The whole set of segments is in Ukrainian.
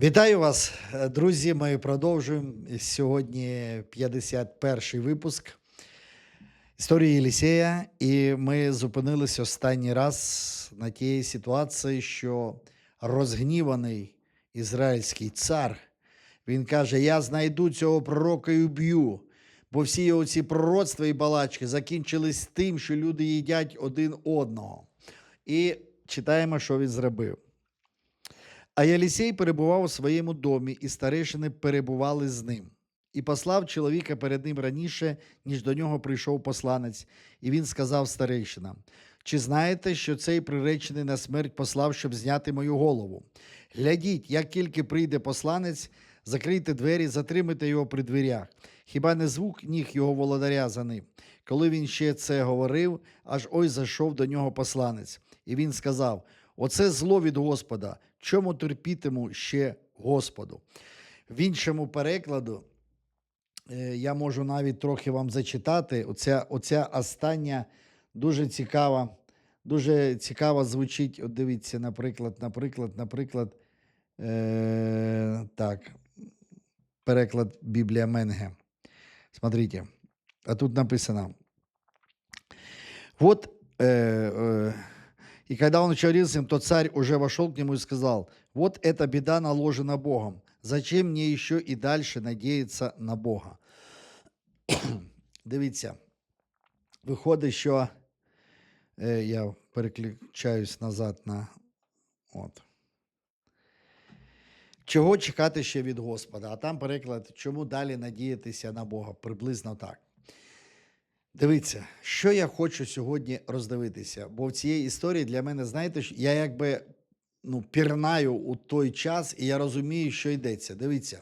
Вітаю вас, е, друзі. Ми продовжуємо сьогодні 51 випуск історії Єлісея. І ми зупинились останній раз на тій ситуації, що розгніваний ізраїльський цар він каже: Я знайду цього пророка і уб'ю. Бо всі його ці пророцтва і балачки закінчились тим, що люди їдять один одного. І читаємо, що він зробив. А Єлісей перебував у своєму домі, і старейшини перебували з ним. І послав чоловіка перед ним раніше, ніж до нього прийшов посланець, і він сказав старейшинам: Чи знаєте, що цей приречений на смерть послав, щоб зняти мою голову? Глядіть, як тільки прийде посланець, закрийте двері, затримайте його при дверях. Хіба не звук ніг його володаря за ним? Коли він ще це говорив, аж ой зайшов до нього посланець, і він сказав: Оце зло від Господа. Чому терпітиму ще Господу? В іншому перекладу е, я можу навіть трохи вам зачитати. Оця, оця остання дуже цікава, дуже цікаво звучить. От дивіться, наприклад, наприклад, наприклад, е, так, переклад Біблія Менге. Смотрите, а тут написано. Вот э, э, и когда он с ним, то царь уже вошел к нему и сказал, вот эта беда наложена Богом. Зачем мне еще и дальше надеяться на Бога? Дивіться, виходить, що е, я переключаюсь назад на от. Чого чекати ще від Господа? А там переклад, чому далі надіятися на Бога? Приблизно так. Дивіться, що я хочу сьогодні роздивитися, бо в цій історії для мене, знаєте, я якби ну, пірнаю у той час, і я розумію, що йдеться. Дивіться,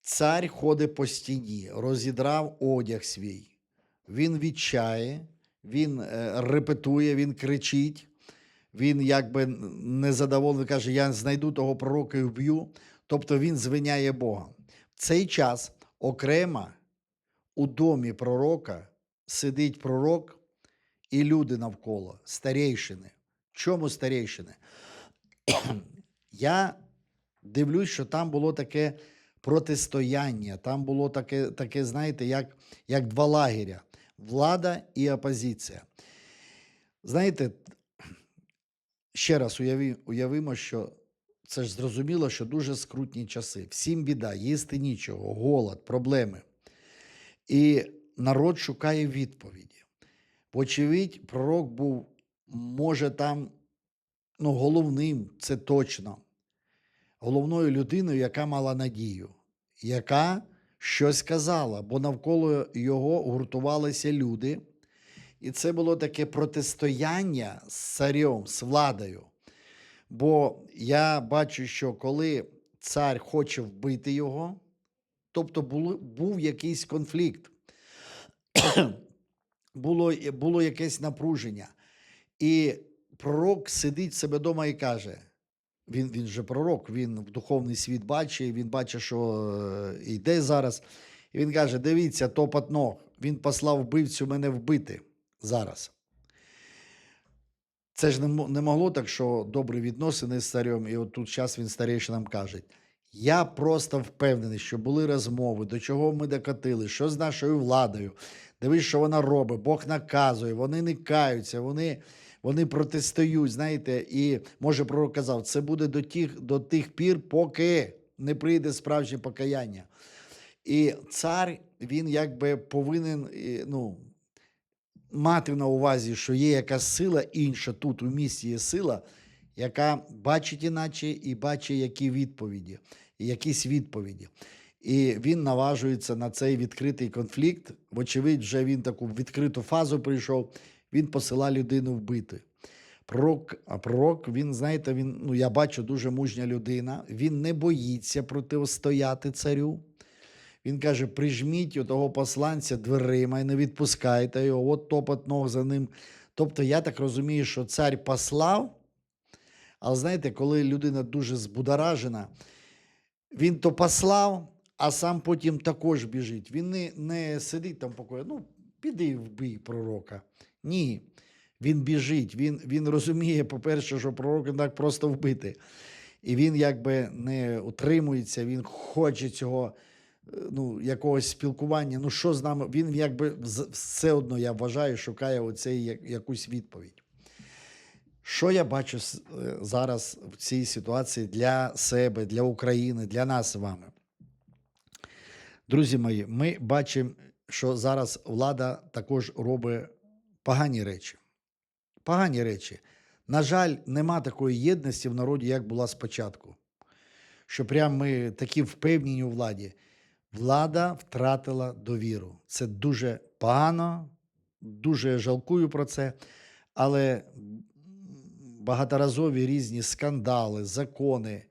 цар ходить по стіні, розідрав одяг свій, він відчає, він е, репетує, він кричить, він якби незадоволений, каже: Я знайду того пророка і вб'ю. Тобто він звиняє Бога. В цей час окремо у домі пророка сидить пророк і люди навколо, старейшини. Чому старейшини? Я дивлюсь, що там було таке протистояння, там було таке, таке знаєте, як, як два лагеря: влада і опозиція. Знаєте, ще раз уявимо, що це ж зрозуміло, що дуже скрутні часи. Всім біда, їсти нічого, голод, проблеми. І народ шукає відповіді. Вочевидь, пророк був, може, там ну, головним, це точно, головною людиною, яка мала надію, яка щось сказала, бо навколо його гуртувалися люди. І це було таке протистояння з царем, з владою. Бо я бачу, що коли цар хоче вбити його, тобто було, був якийсь конфлікт, було, було якесь напруження. І пророк сидить себе вдома і каже: він, він же пророк, він в духовний світ бачить, він бачить, що е, йде зараз. І він каже: дивіться, топот ног, він послав вбивцю мене вбити зараз. Це ж не могло так, що добрі відносини з царем, і от тут зараз він старейшинам каже. Я просто впевнений, що були розмови, до чого ми докотили, що з нашою владою. Дивись, що вона робить, Бог наказує, вони не каються, вони, вони протистоють. Знаєте, і може пророк казав, це буде до тих, до тих пір, поки не прийде справжнє покаяння. І цар, він якби повинен ну, мати на увазі, що є якась сила інша тут у місті є сила, яка бачить іначе і бачить, які відповіді, якісь відповіді. І він наважується на цей відкритий конфлікт. Вочевидь, вже він таку відкриту фазу прийшов. Він посила людину вбити. Пророк, а пророк, він, знаєте, він, ну я бачу, дуже мужня людина. Він не боїться протистояти царю. Він каже: прижміть того посланця дверима і не відпускайте його, от топот ног за ним. Тобто, я так розумію, що цар послав, але знаєте, коли людина дуже збудоражена, він то послав, а сам потім також біжить. Він не, не сидить там покою, ну, піди вбий пророка. Ні. Він біжить, він, він розуміє, по-перше, що пророка не так просто вбити. і він якби не утримується, він хоче цього е, ну, якогось спілкування. Ну, що з нами? Він якби все одно, я вважаю, шукає оцей якусь відповідь. Що я бачу е, зараз в цій ситуації для себе, для України, для нас з вами? Друзі мої, ми бачимо, що зараз влада також робить погані речі. Погані речі. На жаль, нема такої єдності в народі, як була спочатку. Що прям ми такі впевнені у владі. Влада втратила довіру. Це дуже погано, дуже жалкую про це. Але багаторазові різні скандали, закони,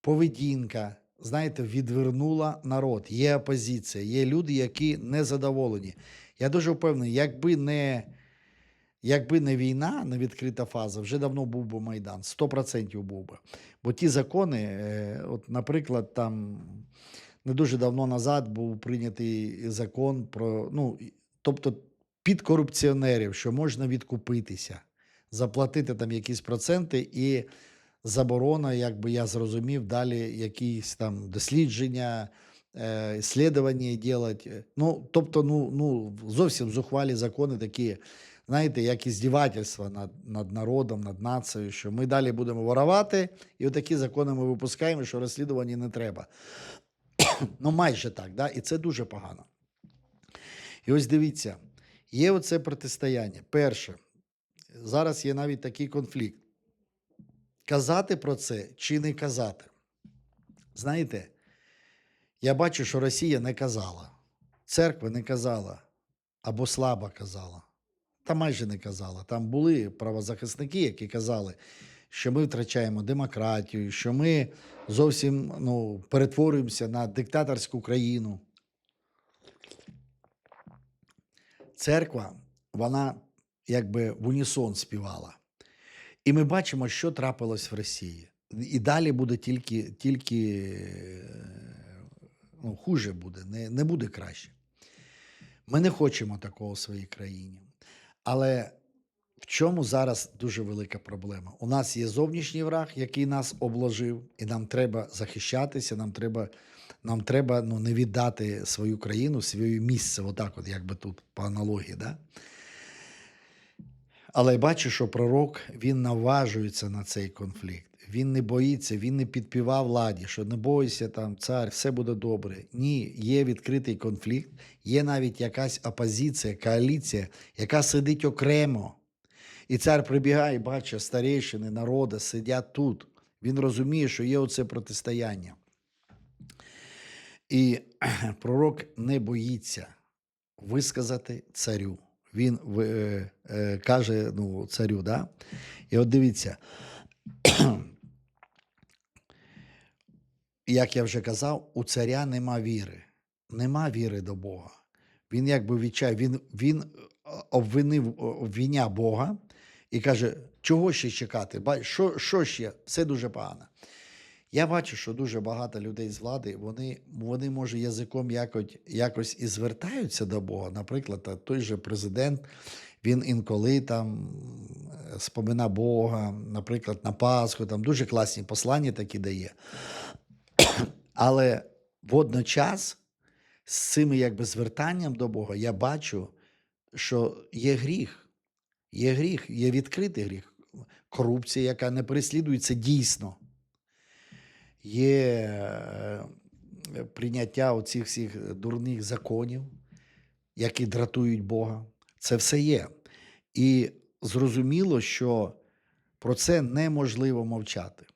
поведінка, знаєте, відвернула народ. Є опозиція, є люди, які не задоволені. Я дуже впевнений, якби не, якби не війна, не відкрита фаза, вже давно був би Майдан, 100% був би. Бо ті закони, е, от, наприклад, там не дуже давно назад був прийнятий закон про, ну, тобто під корупціонерів, що можна відкупитися, заплатити там якісь проценти і заборона, якби я зрозумів, далі якісь там дослідження, е, слідування робити. Ну, тобто, ну, ну, зовсім зухвалі закони такі, знаєте, як і здівательства над, над народом, над нацією, що ми далі будемо воровати, і отакі закони ми випускаємо, що розслідування не треба. ну, майже так, да? і це дуже погано. І ось дивіться, є оце протистояння. Перше, зараз є навіть такий конфлікт. Казати про це чи не казати? Знаєте, я бачу, що Росія не казала, церква не казала або слабо казала. Та майже не казала. Там були правозахисники, які казали, що ми втрачаємо демократію, що ми зовсім ну, перетворюємося на диктаторську країну. Церква, вона якби в унісон співала. І ми бачимо, що трапилось в Росії. І далі буде тільки, тільки е, ну, хуже буде, не, не буде краще. Ми не хочемо такого в своїй країні. Але в чому зараз дуже велика проблема? У нас є зовнішній враг, який нас обложив, і нам треба захищатися, нам треба, нам треба ну, не віддати свою країну, своє місце, отак, от, якби тут по аналогії. Да? Але я бачу, що пророк він наважується на цей конфлікт. Він не боїться, він не підпівав владі, що не бойся там, цар, все буде добре. Ні, є відкритий конфлікт, є навіть якась опозиція, коаліція, яка сидить окремо. І цар прибігає, бачить, старейшини народу сидять тут. Він розуміє, що є оце протистояння. І пророк не боїться висказати царю. Він е, е, каже ну, царю, да? і от дивіться, як я вже казав, у царя нема віри. Нема віри до Бога. Він якби відчай, він, він обвинив обвиня Бога і каже, чого ще чекати? Що, що ще? Все дуже погано. Я бачу, що дуже багато людей з влади, вони, вони може, язиком якось, якось і звертаються до Бога. Наприклад, той же президент, він інколи там е, спомина Бога, наприклад, на Пасху, там дуже класні послання такі дає. Але водночас з цим якби звертанням до Бога я бачу, що є гріх. Є гріх, є відкритий гріх. Корупція, яка не переслідується дійсно. Є е, прийняття оцих всіх дурних законів, які дратують Бога. Це все є. І зрозуміло, що про це неможливо мовчати.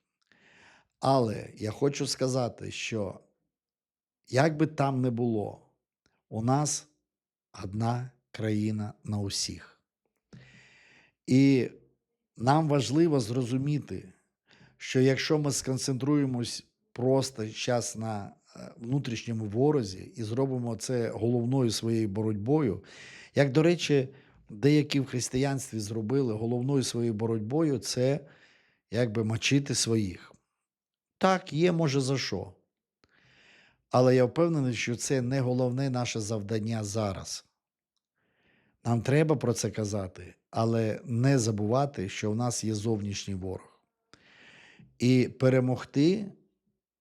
Але я хочу сказати, що як би там не було, у нас одна країна на усіх. І нам важливо зрозуміти, що якщо ми сконцентруємось просто зараз на е, внутрішньому ворозі і зробимо це головною своєю боротьбою, як, до речі, деякі в християнстві зробили головною своєю боротьбою це якби мочити своїх. Так, є, може, за що. Але я впевнений, що це не головне наше завдання зараз. Нам треба про це казати, але не забувати, що в нас є зовнішній ворог. І перемогти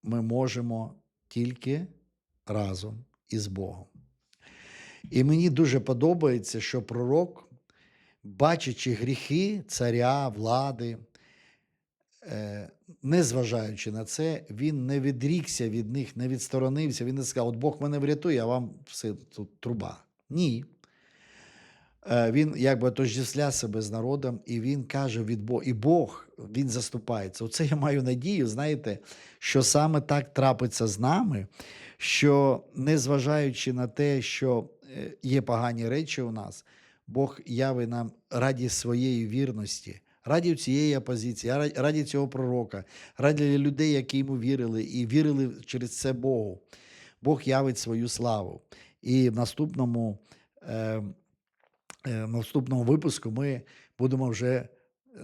ми можемо тільки разом із Богом. І мені дуже подобається, що пророк, бачачи гріхи царя, влади, е, незважаючи на це, він не відрікся від них, не відсторонився. Він не сказав: От Бог мене врятує, а вам все тут труба. Ні. Е, Він якби отождествля себе з народом, і він каже від Бога, і Бог він заступається. Оце я маю надію, знаєте, що саме так трапиться з нами, що незважаючи на те, що е, є погані речі у нас, Бог явить нам раді своєї вірності, раді цієї опозиції, раді цього пророка, раді людей, які йому вірили, і вірили через це Богу. Бог явить свою славу. І в наступному. Е, е, наступному випуску ми будемо вже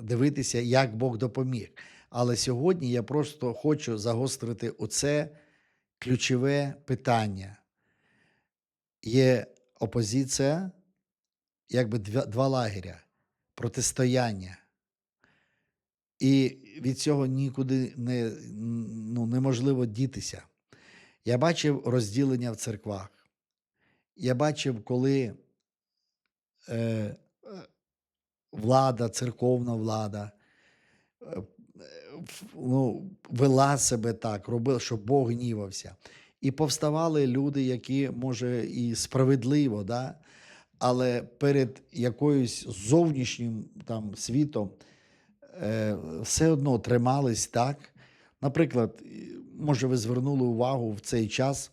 дивитися, як Бог допоміг. Але сьогодні я просто хочу загострити оце ключове питання. Є опозиція, якби два лагеря, протистояння. І від цього нікуди не, ну, неможливо дітися. Я бачив розділення в церквах. Я бачив, коли е, е, влада, церковна влада е, ну, вела себе так, робила, щоб Бог гнівався. І повставали люди, які, може, і справедливо, да? але перед якоюсь зовнішнім там, світом е, все одно тримались так. Наприклад, може, ви звернули увагу в цей час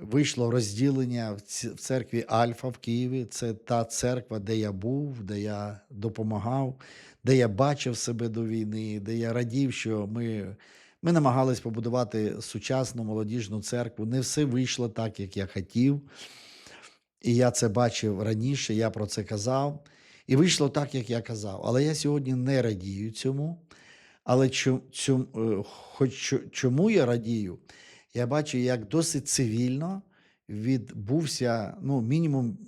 вийшло розділення в церкві Альфа в Києві. Це та церква, де я був, де я допомагав, де я бачив себе до війни, де я радів, що ми, ми намагались побудувати сучасну молодіжну церкву. Не все вийшло так, як я хотів. І я це бачив раніше, я про це казав. І вийшло так, як я казав. Але я сьогодні не радію цьому. Але чо- цьом- е, чому я радію? Я бачу, як досить цивільно відбувся, ну, мінімум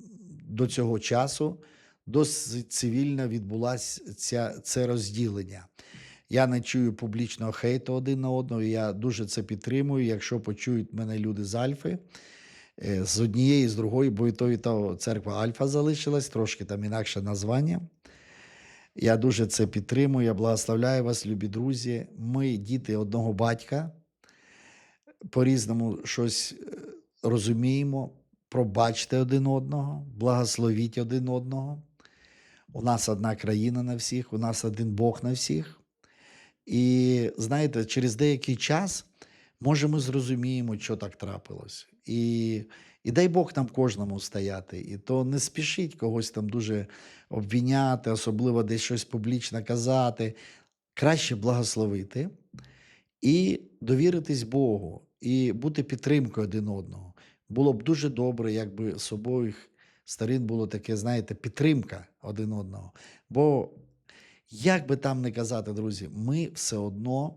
до цього часу, досить цивільно відбулося ця, це розділення. Я не чую публічного хейту один на одного. Я дуже це підтримую. Якщо почують мене люди з Альфи, е, з однієї, з другої, бо і то, і то церква Альфа залишилась, трошки там інакше названня. Я дуже це підтримую. Я благословляю вас, любі друзі. Ми діти одного батька. По-різному щось е, розуміємо. Пробачте один одного, благословіть один одного. У нас одна країна на всіх, у нас один Бог на всіх. І знаєте, через деякий час, може, ми зрозуміємо, що так трапилось. І, і дай Бог нам кожному стояти. І то не спішіть когось там дуже обвіняти, особливо десь щось публічно казати. Краще благословити і довіритись Богу, і бути підтримкою один одного. Було б дуже добре, якби з обох сторін було таке, знаєте, підтримка один одного. Бо, як би там не казати, друзі, ми все одно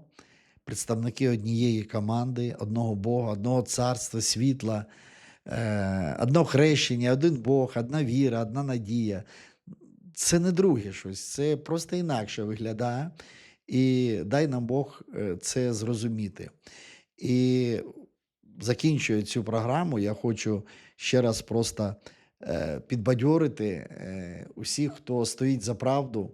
представники однієї команди, одного Бога, одного царства, світла, е, одного хрещення, один Бог, одна віра, одна надія. Це не друге щось, це просто інакше виглядає. І дай нам Бог е, це зрозуміти. І закінчую цю програму. Я хочу ще раз просто е, підбадьорити е, усіх, хто стоїть за правду.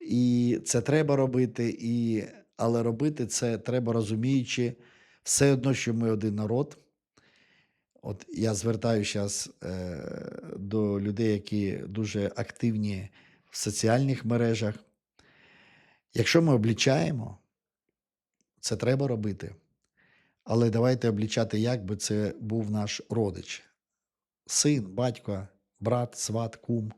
І це треба робити, і, але робити це треба розуміючи все одно, що ми один народ. От я звертаюся зараз е, до людей, які дуже активні в соціальних мережах. Якщо ми облічаємо, це треба робити. Але давайте облічати, як би це був наш родич: син, батько, брат, сват, кум.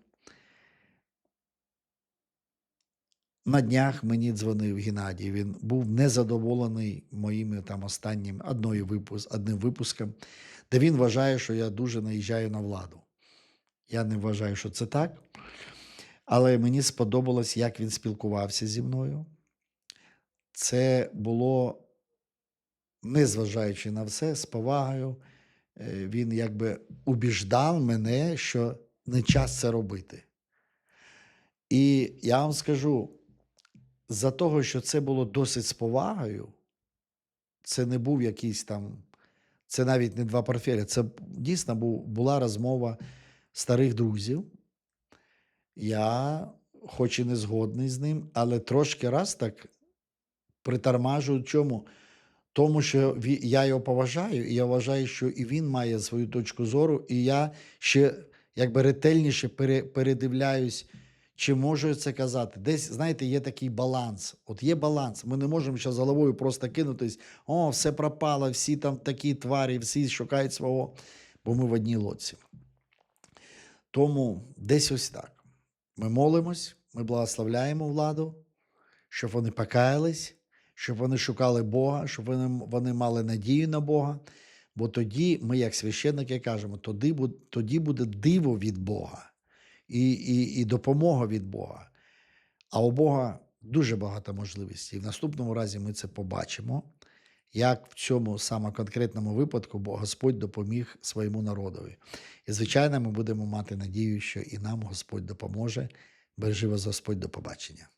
На днях мені дзвонив Геннадій. Він був незадоволений моїми там останнім одною випус, одним випуском, де він вважає, що я дуже наїжджаю на владу. Я не вважаю, що це так. Але мені сподобалось, як він спілкувався зі мною. Це було, незважаючи на все, з повагою. Е, Він якби убіждав мене, що не час це робити. І я вам скажу: за того, що це було досить з повагою, це не був якийсь там, це навіть не два портфеля, це дійсно була розмова старих друзів. Я, хоч і не згодний з ним, але трошки раз так притормажую чому? Тому що я його поважаю, і я вважаю, що і він має свою точку зору, і я ще якби ретельніше пере, передивляюсь, чи можу це казати. Десь, знаєте, є такий баланс. От є баланс. Ми не можемо ще головою просто кинутись, о, все пропало, всі там такі тварі, всі шукають свого, бо ми в одній лодці. Тому десь ось так. Ми молимось, ми благословляємо владу, щоб вони покаялись, щоб вони шукали Бога, щоб вони, вони мали надію на Бога. Бо тоді ми, як священники, кажемо, тоді, тоді буде диво від Бога і, і, і допомога від Бога. А у Бога дуже багато можливостей. І В наступному разі ми це побачимо, як в цьому саме конкретному випадку Господь допоміг своєму народові. І, звичайно, ми будемо мати надію, що і нам Господь допоможе. Бережи вас Господь до побачення.